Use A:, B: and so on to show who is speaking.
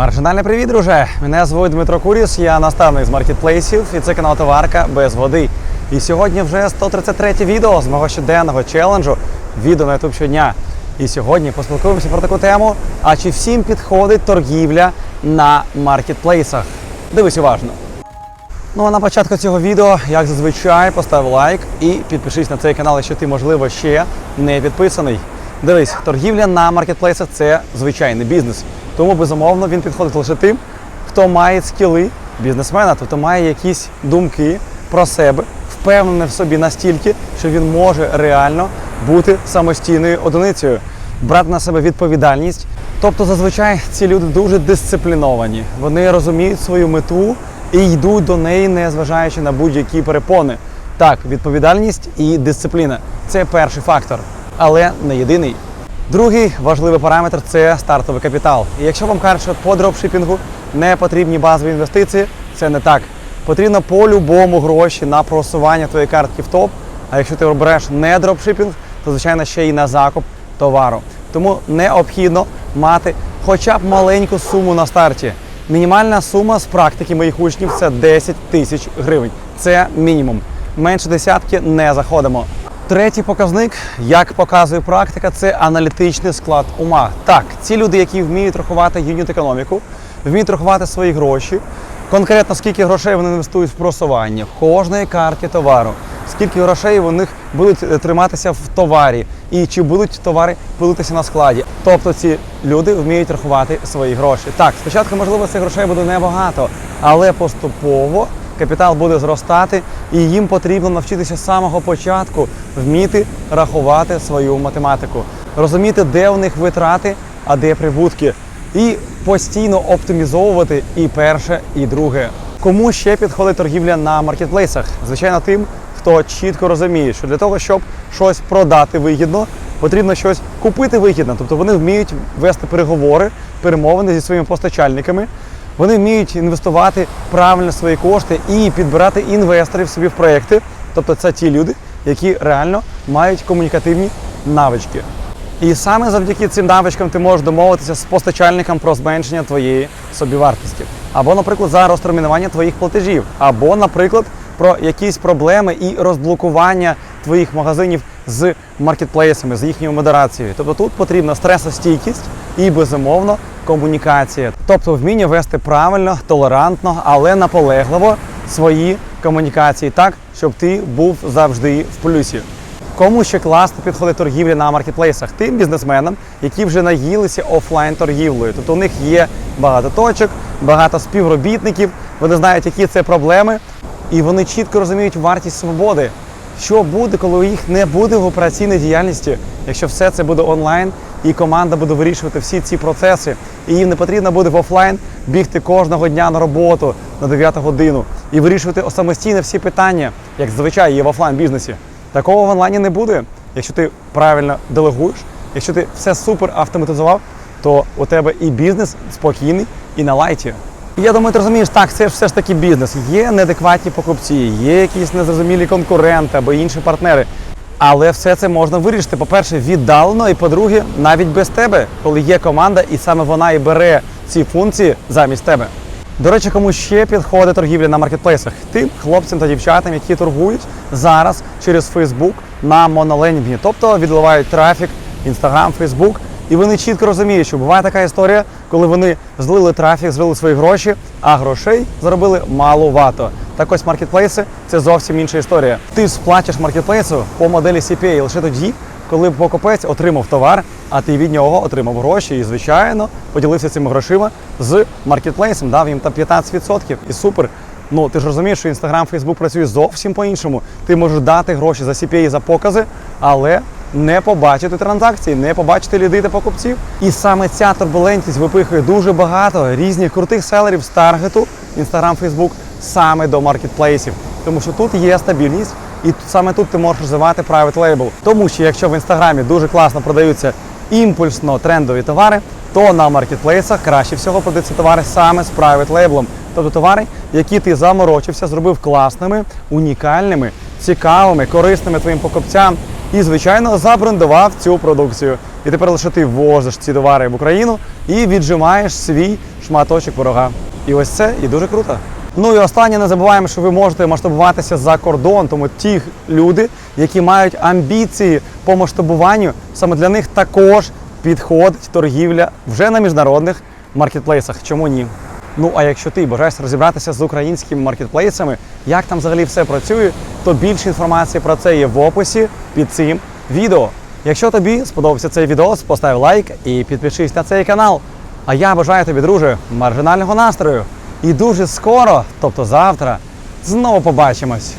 A: Маржинальний привіт, друже! Мене звуть Дмитро Куріс, я наставник з маркетплейсів і це канал Товарка без води. І сьогодні вже 133 відео з мого щоденного челенджу відео на YouTube щодня. І сьогодні поспілкуємося про таку тему: а чи всім підходить торгівля на маркетплейсах? Дивись уважно. Ну а на початку цього відео, як зазвичай, постав лайк і підпишись на цей канал, якщо ти, можливо, ще не підписаний. Дивись, торгівля на маркетплейсах це звичайний бізнес. Тому, безумовно, він підходить лише тим, хто має скіли бізнесмена, тобто має якісь думки про себе, впевнений в собі настільки, що він може реально бути самостійною одиницею, брати на себе відповідальність. Тобто, зазвичай ці люди дуже дисципліновані. Вони розуміють свою мету і йдуть до неї, не зважаючи на будь-які перепони. Так, відповідальність і дисципліна це перший фактор, але не єдиний. Другий важливий параметр це стартовий капітал. І якщо вам кажуть, що по дропшипінгу не потрібні базові інвестиції, це не так. Потрібно по-любому гроші на просування твоєї картки в топ. А якщо ти обереш не дропшипінг, то звичайно ще й на закуп товару. Тому необхідно мати хоча б маленьку суму на старті. Мінімальна сума з практики моїх учнів це 10 тисяч гривень. Це мінімум. Менше десятки не заходимо. Третій показник, як показує практика, це аналітичний склад ума. Так, ці люди, які вміють рахувати юніт економіку, вміють рахувати свої гроші, конкретно скільки грошей вони інвестують в просування кожної карті товару, скільки грошей у них будуть е, триматися в товарі, і чи будуть товари пилитися на складі. Тобто ці люди вміють рахувати свої гроші. Так, спочатку, можливо, цих грошей буде небагато, але поступово капітал буде зростати, і їм потрібно навчитися з самого початку вміти рахувати свою математику, розуміти, де у них витрати, а де прибутки, і постійно оптимізовувати і перше, і друге. Кому ще підходить торгівля на маркетплейсах? Звичайно, тим, хто чітко розуміє, що для того, щоб щось продати вигідно, потрібно щось купити вигідно. Тобто вони вміють вести переговори, перемовини зі своїми постачальниками. Вони вміють інвестувати правильно свої кошти і підбирати інвесторів собі в проекти. Тобто це ті люди, які реально мають комунікативні навички. І саме завдяки цим навичкам ти можеш домовитися з постачальником про зменшення твоєї собівартості. Або, наприклад, за розтермінування твоїх платежів, або, наприклад, про якісь проблеми і розблокування твоїх магазинів з маркетплейсами, з їхньою модерацією. Тобто тут потрібна стресостійкість і безумовно комунікація, тобто вміння вести правильно, толерантно, але наполегливо свої комунікації так, щоб ти був завжди в плюсі. Кому ще класно підходить торгівля на маркетплейсах? Тим бізнесменам, які вже наїлися офлайн торгівлею. Тобто у них є багато точок, багато співробітників, вони знають, які це проблеми, і вони чітко розуміють вартість свободи. Що буде, коли їх не буде в операційній діяльності, якщо все це буде онлайн, і команда буде вирішувати всі ці процеси, і їм не потрібно буде в офлайн бігти кожного дня на роботу на 9 годину і вирішувати самостійно всі питання, як зазвичай є в офлайн бізнесі. Такого в онлайні не буде. Якщо ти правильно делегуєш, якщо ти все супер автоматизував, то у тебе і бізнес спокійний, і на лайті. Я думаю, ти розумієш, так, це ж все ж таки бізнес. Є неадекватні покупці, є якісь незрозумілі конкуренти або інші партнери. Але все це можна вирішити. По-перше, віддалено, і по-друге, навіть без тебе, коли є команда, і саме вона і бере ці функції замість тебе. До речі, кому ще підходить торгівля на маркетплейсах? Тим хлопцям та дівчатам, які торгують зараз через Facebook на моноленінгі, тобто відливають трафік, Instagram, Facebook, і вони чітко розуміють, що буває така історія, коли вони злили трафік, злили свої гроші, а грошей заробили маловато. Так ось маркетплейси це зовсім інша історія. Ти сплатиш маркетплейсу по моделі CPA лише тоді, коли покупець отримав товар, а ти від нього отримав гроші і, звичайно, поділився цими грошима з маркетплейсом, дав їм там 15%. І супер. Ну ти ж розумієш, що Instagram, Facebook працює зовсім по-іншому. Ти можеш дати гроші за CPA, за покази, але не побачити транзакції, не побачити ліди та покупців. І саме ця турбулентність випихує дуже багато різних крутих селерів з таргету Instagram, Facebook саме до маркетплейсів. Тому що тут є стабільність, і саме тут ти можеш розвивати private label. Тому що якщо в інстаграмі дуже класно продаються імпульсно трендові товари, то на маркетплейсах краще всього продаються товари саме з private label. Тобто товари, які ти заморочився, зробив класними, унікальними, цікавими, корисними твоїм покупцям і, звичайно, забрендував цю продукцію. і тепер лише ти ввозиш ці товари в Україну і віджимаєш свій шматочок ворога. І ось це і дуже круто. Ну і останнє не забуваємо, що ви можете масштабуватися за кордон, тому ті люди, які мають амбіції по масштабуванню, саме для них також підходить торгівля вже на міжнародних маркетплейсах. Чому ні? Ну а якщо ти бажаєш розібратися з українськими маркетплейсами, як там взагалі все працює, то більше інформації про це є в описі під цим відео. Якщо тобі сподобався цей відео, постав лайк і підпишись на цей канал. А я бажаю тобі, друже, маржинального настрою. І дуже скоро, тобто завтра, знову побачимось.